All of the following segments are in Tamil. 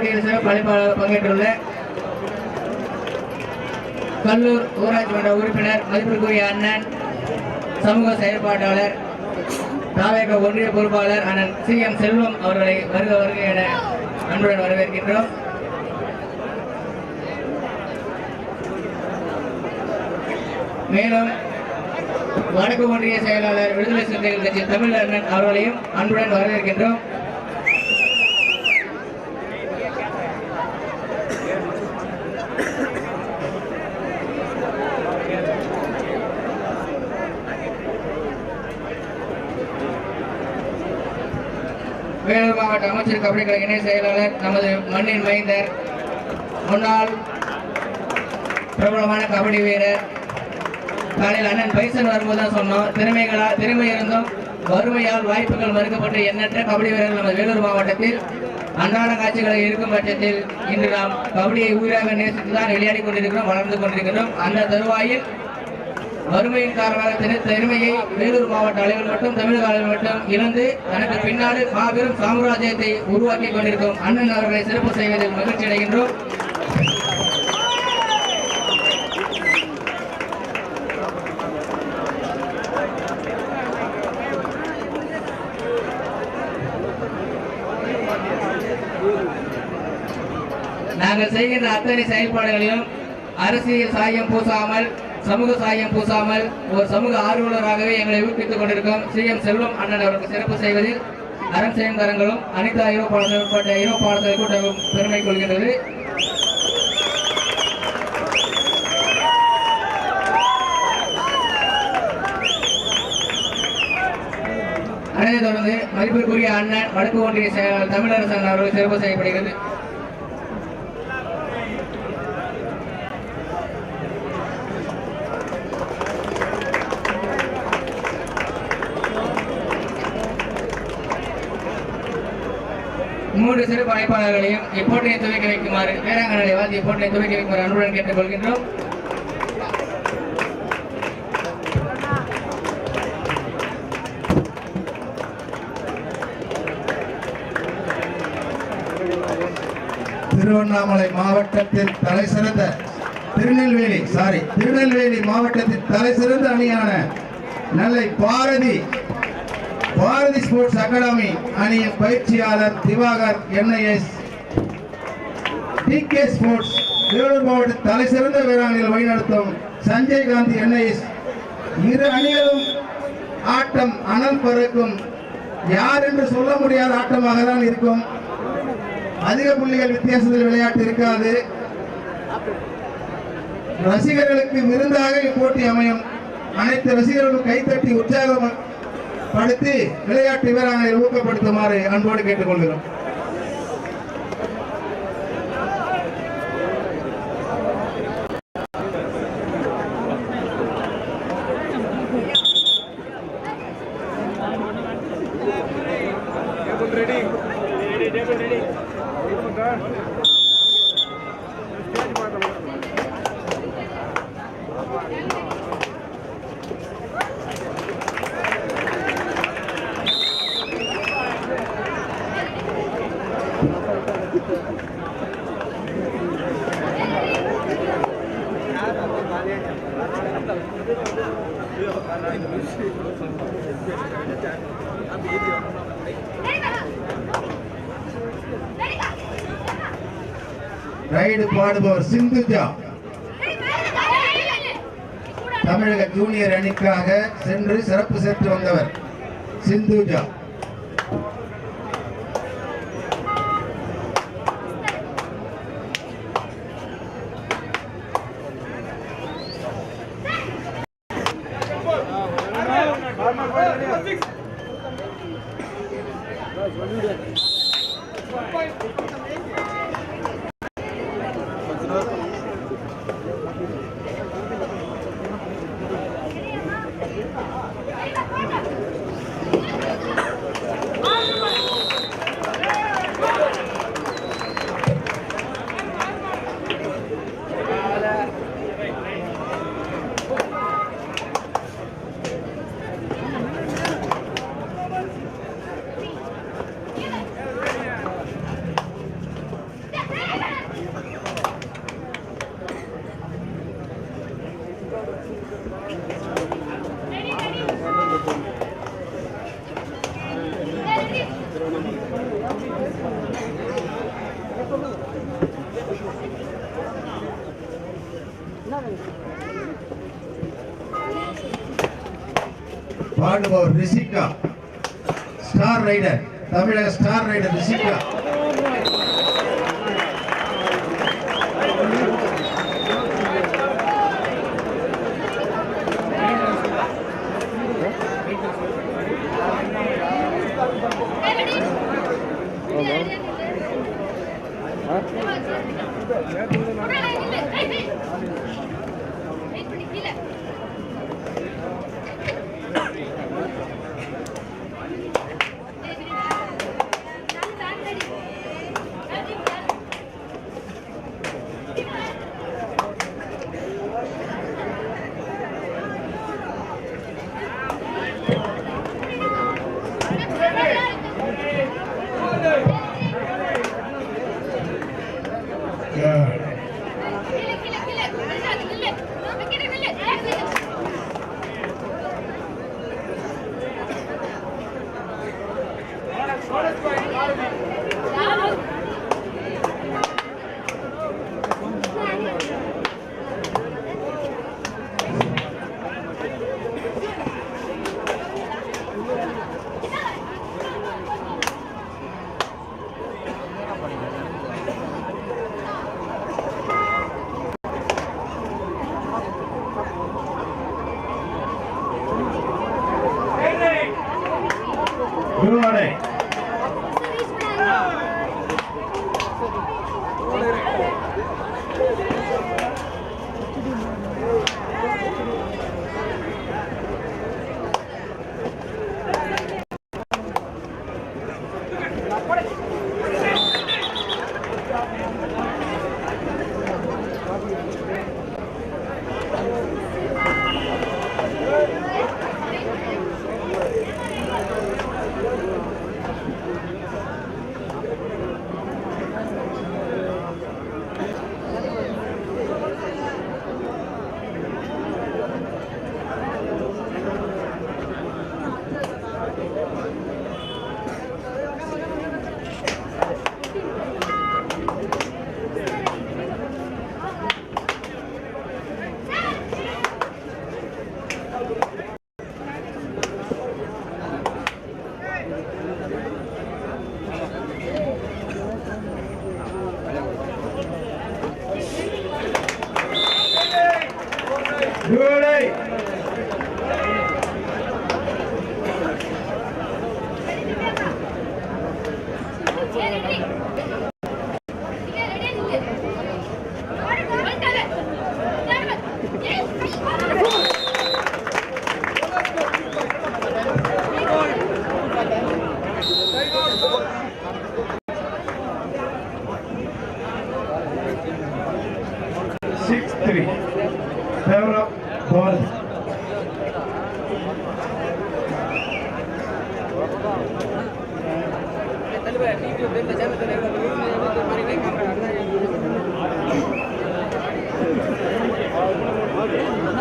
போட்டியில் சிறப்பு அழைப்பாளர் பங்கேற்றுள்ள கல்லூர் ஊராட்சி மன்ற உறுப்பினர் மதிப்பிற்குரிய அண்ணன் சமூக செயற்பாட்டாளர் தாவேக ஒன்றிய பொறுப்பாளர் அண்ணன் சி எம் செல்வம் அவர்களை வருக வருக என அன்புடன் வரவேற்கின்றோம். மேலும் வடக்கு ஒன்றிய செயலாளர் விடுதலை சிறுத்தைகள் கட்சி தமிழ் அண்ணன் அவர்களையும் அன்புடன் வரவேற்கின்றோம் வேலூர் மாவட்ட அமைச்சர் கபடி கழக இணை செயலாளர் நமது மண்ணின் மைந்தர் முன்னாள் பிரபலமான கபடி வீரர் காலையில் அண்ணன் பைசன் வரும்போது தான் சொன்னோம் திறமைகளா திறமை இருந்தும் வறுமையால் வாய்ப்புகள் மறுக்கப்பட்டு எண்ணற்ற கபடி வீரர்கள் நமது வேலூர் மாவட்டத்தில் அன்றாட காட்சிகளை இருக்கும் பட்சத்தில் இன்று நாம் கபடியை உயிராக நேசித்து தான் விளையாடி கொண்டிருக்கிறோம் வளர்ந்து கொண்டிருக்கிறோம். அந்த தருவாயில் வறுமையின் காரணமாக திரு- திறமையை வேலூர் மாவட்ட அளவில் மட்டும் தமிழக அளவில் மட்டும் இழந்து தனக்கு பின்னாடு மாபெரும் சாம்ராஜ்யத்தை உருவாக்கி கொண்டிருக்கும் அண்ணன் அவர்களை சிறப்பு செய்வதில் மகிழ்ச்சி அடைகின்றோம். நாங்கள் செய்கின்ற அத்தனை செயல்பாடுகளிலும் அரசியல் சாயம் பூசாமல் சமூக சாயம் பூசாமல் ஒரு சமூக ஆர்வலராகவே எங்களை ஊக்குவித்துக் கொண்டிருக்கும் சி. எம். செல்வம் அண்ணன் அவருக்கு சிறப்பு செய்வதில் அறம் செய்யும் தரங்களும் அனைத்து ஐரோப்பாளர்கள் உட்பட்ட ஐரோப்பாளர்கள் கூட்டமும் பெருமை கொள்கின்றது. அதனைத் தொடர்ந்து மதிப்பிற்குரிய அண்ணன் வடக்கு ஒன்றிய செயலாளர் தமிழரசன் அவர்கள் சிறப்பு செய்யப்படுகிறது. சிறு படைப்பாளர்களையும் இப்போட்டியை துவக்கி வைக்குமாறு வீராங்கனை வாழ்ந்து இப்போட்டியை துவக்கி வைக்குமாறு அன்புடன் கேட்டுக்கொள்கின்றோம். திருவண்ணாமலை மாவட்டத்தில் தலை சிறந்த திருநெல்வேலி சாரி திருநெல்வேலி மாவட்டத்தின் தலை சிறந்த அணியான நெல்லை பாரதி பாரதி ஸ்போர்ட்ஸ் அகாடமி அணியின் பயிற்சியாளர் Diwakar NIS D K sports Vellore மாவட்ட தலை சிறந்த வீராங்கனைகள் வழிநடத்தும் சஞ்சய் காந்தி என்ஐஎஸ். இரு அணிகளும் ஆட்டம் அனல் பறக்கும். யார் என்று சொல்ல முடியாத ஆட்டமாக தான் இருக்கும். அதிக புள்ளிகள் வித்தியாசத்தில் விளையாட்டு இருக்காது. ரசிகர்களுக்கு விருந்தாக இப்போட்டி அமையும். அனைத்து ரசிகர்களும் கைத்தட்டி உற்சாகப்படுத்தி விளையாட்டு வீராங்கனை ஊக்கப்படுத்துமாறு அன்போடு கேட்டுக்கொள்கிறோம். ரைடு பாடுபவர் சிந்துஜா தமிழக ஜூனியர் அணிக்காக சென்று சிறப்பு சேர்த்து வந்தவர் சிந்துஜா பாடுபவர் ரிஷிகா. ஸ்டார் ரைடர் தமிழக ஸ்டார் ரைடர் ரிஷிகா. குருவாடை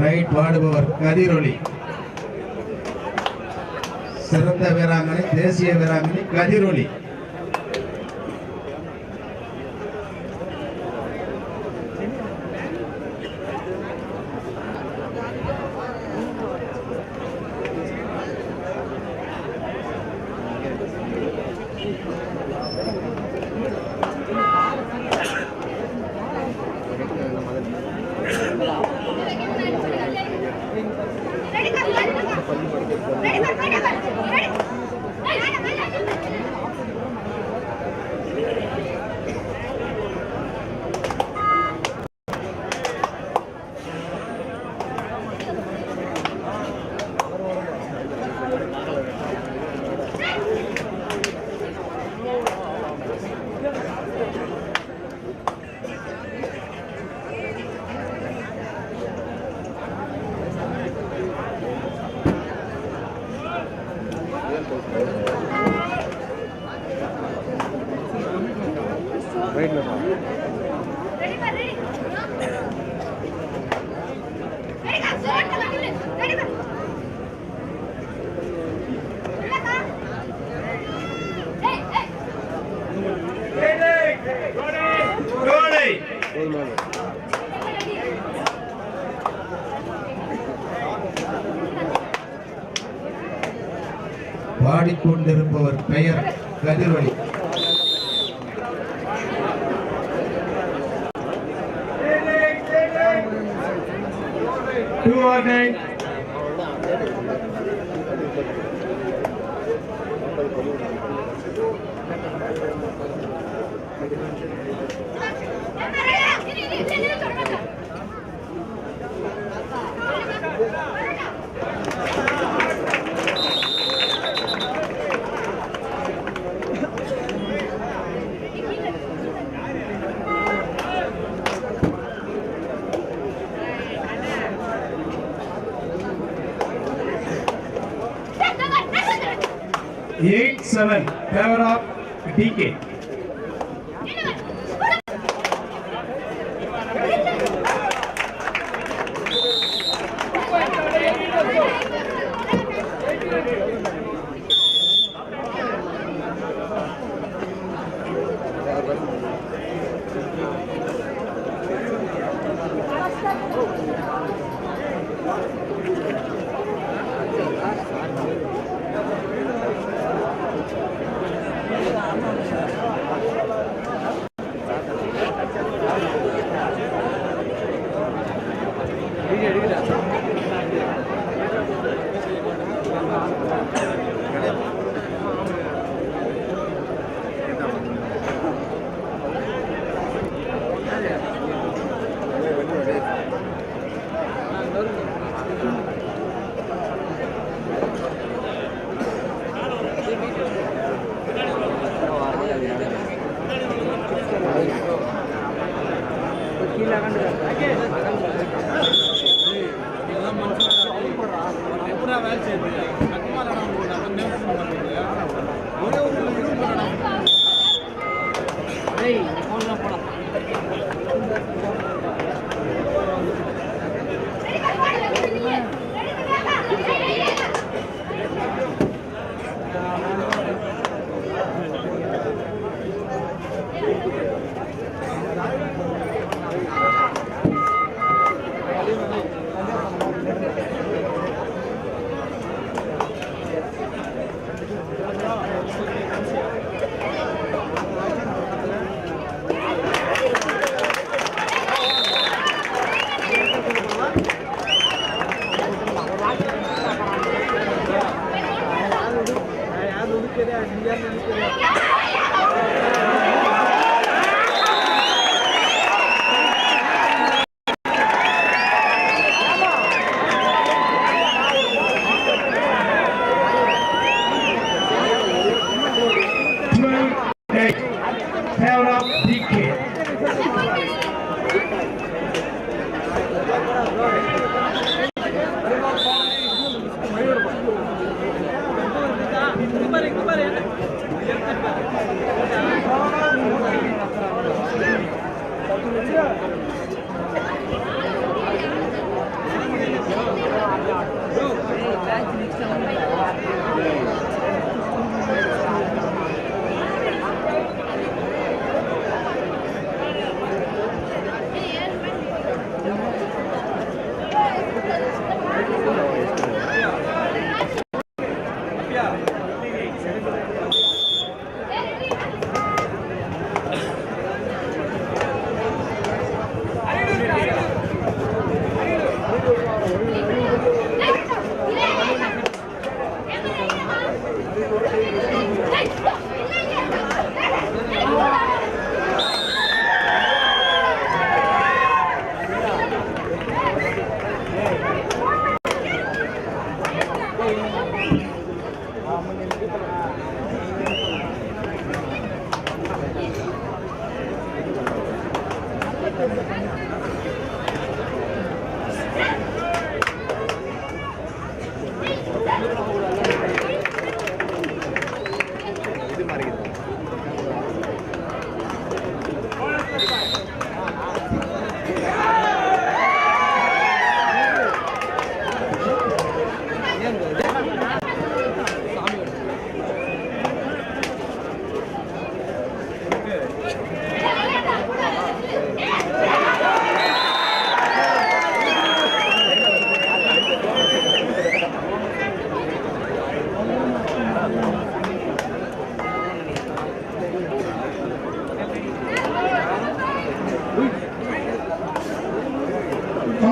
ரைட் பாடுபவர் கதிரொலி சிறந்த வீராங்கனை தேசிய வீராங்கனை கதிரொலி பாடிக்கொண்டிருப்பவர் பெயர் கதிர்வழி Two or nine. eight seven favor of DK.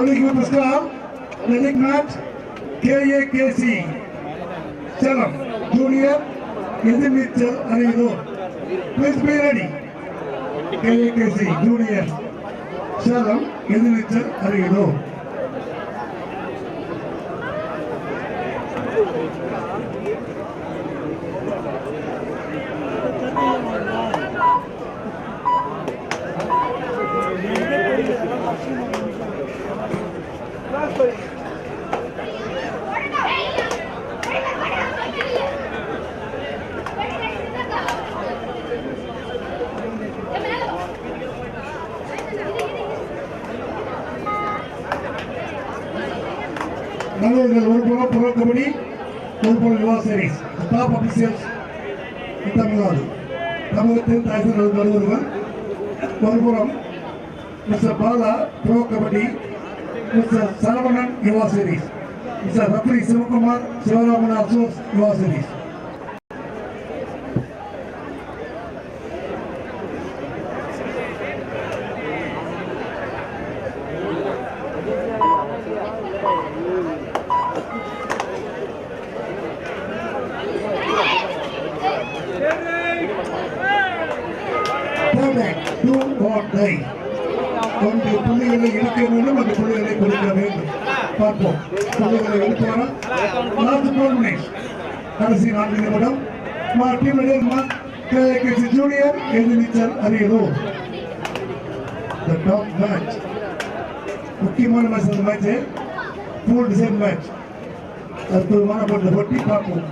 அன்னைக்கு பஸ்லாம் running match KAKC Salem junior Ethirneechal அணியினோர் please be ready KAKC junior Salem எதிர்நீச்சல் அணியினோர் நல்லவர்கள் ஒரு புறம் புற கபடி ஒரு புறம் Yuva series top officials Tamil Nadu தமிழகத்தின் தாய்சர்கள் நடுவர்கள் ஒரு mister Bala bro kabaddi mister Saravanan Yuva series mister ரத்ரி Sivakumar Sivaraman அசோஸ் Yuva series Payback, do or die. ஒன்று புள்ளிகளை எடுக்க வேண்டும் அந்த புள்ளிகளை கொடுக்க வேண்டும் பார்ப்போம் புள்ளிகளை எடுப்பாரா லாஸ்ட் ஃபோர் மினிட்ஸ் கடைசி நான்கு நிமிடம் டீம் கேசி ஜூனியர் எதிர்நீச்சல் அறியணும் த டாப் மேட்ச் முக்கியமான மேட்ச் அந்த மேட்ச் ஃபுல் டிசைன் மேட்ச் அற்புதமான போட்ட போட்டி பார்ப்போம்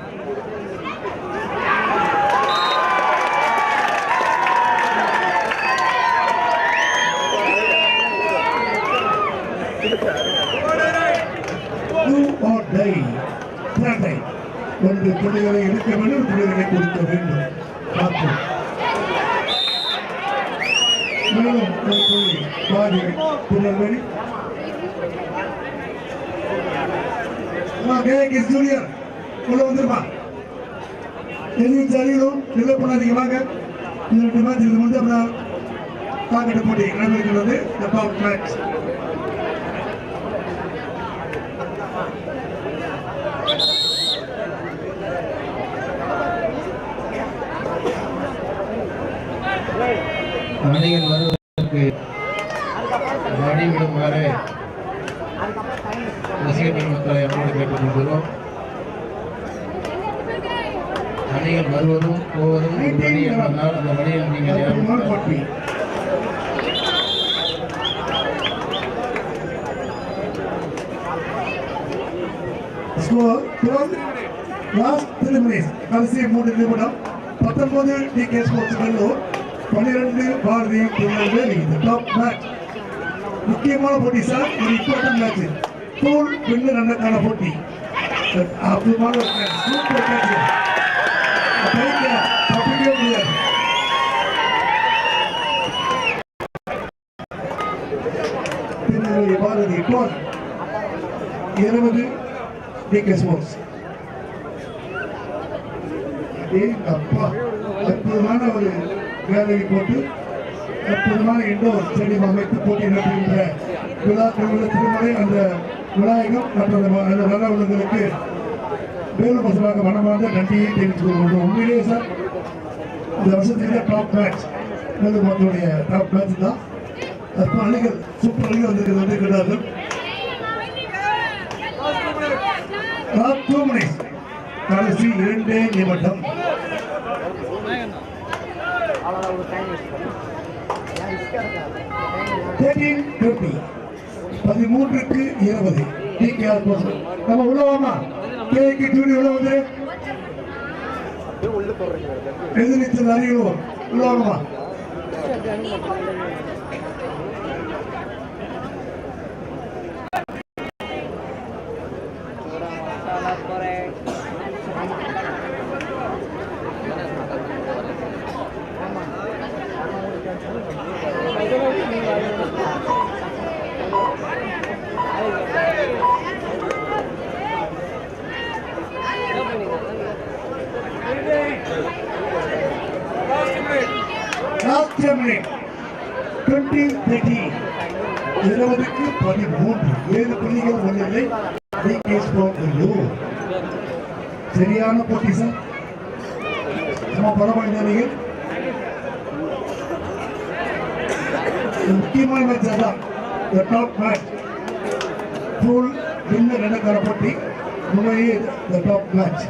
ஒன்று புள்ளிகளை எடுக்க வேண்டும் புள்ளிகளை கொடுக்க வேண்டும். பார்ப்போம். மேலும் பாதி. திருநெல்வேலி ஜூனியர் உள்ள வந்துருமா எதையும் சரியிலும் இல்லை பண்ணாதீங்க வாங்க. இந்த மேட்ச் வந்து அப்புறம் போட்டி நடைபெறுகிறது the அணிகள் வருவதற்கு வழிவிடுமாறு ரசிகர் பெருமக்களை அன்போடு கேட்டுக்கொள்கிறோம் அணிகள் வருவதும் போவதும் ஒரு வழி என்பதால் அந்த வழியில் நீங்கள் அற்புதமான யாரும் போட்டி score twelve last three minutes கடைசி மூன்று நிமிடம் பத்தொன்பது டி கே ஸ்போர்ட்ஸ் வெள்ளூர் பன்னிரெண்டு பாரதி திருநெல்வேலி இந்த டாப் மேட்ச் முக்கியமான போட்டி சார். மேட்ச் ரன்னுக்கான போட்டி. அற்புதமான ஒரு சூப்பர் மேட்ச் தப்பிக்கவே முடியாது. திருநெல்வேலி பாரதி இருபது டிகே ஸ்போர்ட்ஸ். அப்பா அற்புதமான ஒரு வேலையை போட்டு அற்புதமான இண்டோர் ஸ்டேடியம் அமைத்து போட்டி நடத்துகின்ற விழா திருமண திருமலை அந்த விநாயகம் மற்றும் அந்த ம- அந்த நல்ல உள்ளங்களுக்கு வேலூர் பசமாக மனமார்ந்த நன்றியை தெரிவித்துக் கொள்கிறோம் உண்மையிலேயே சார் இந்த வருஷத்துக்கு டாப் மேட்ச் வேலூர் மக்களுடைய டாப் மேட்ச் தான். அப்போ அணிகள் சூப்பர் அணிகள் வந்திருக்கிறது வந்திருக்கிறார்கள் லாஸ்ட் டூ மினிட்ஸ் கடைசி இரண்டே நிமிடம் தேர்ட்டீன் டுவெண்ட்டி பதிமூன்றுக்கு இருபது. டிகேஆர் நம்ம உள்ள கேக்கு ஜூனி உள்ள வந்து எதிர்நீச்சல் அறிகிறோம் உள்ள சரியான போட்டி சார். நம்ம பரவாயில்ல நிலையில் இது முக்கியமான மேட்ச் அதான். டாப் மேட்ச் ஃபுல் வின்னர் நடக்கிற போட்டி. உண்மையே டாப் மேட்ச்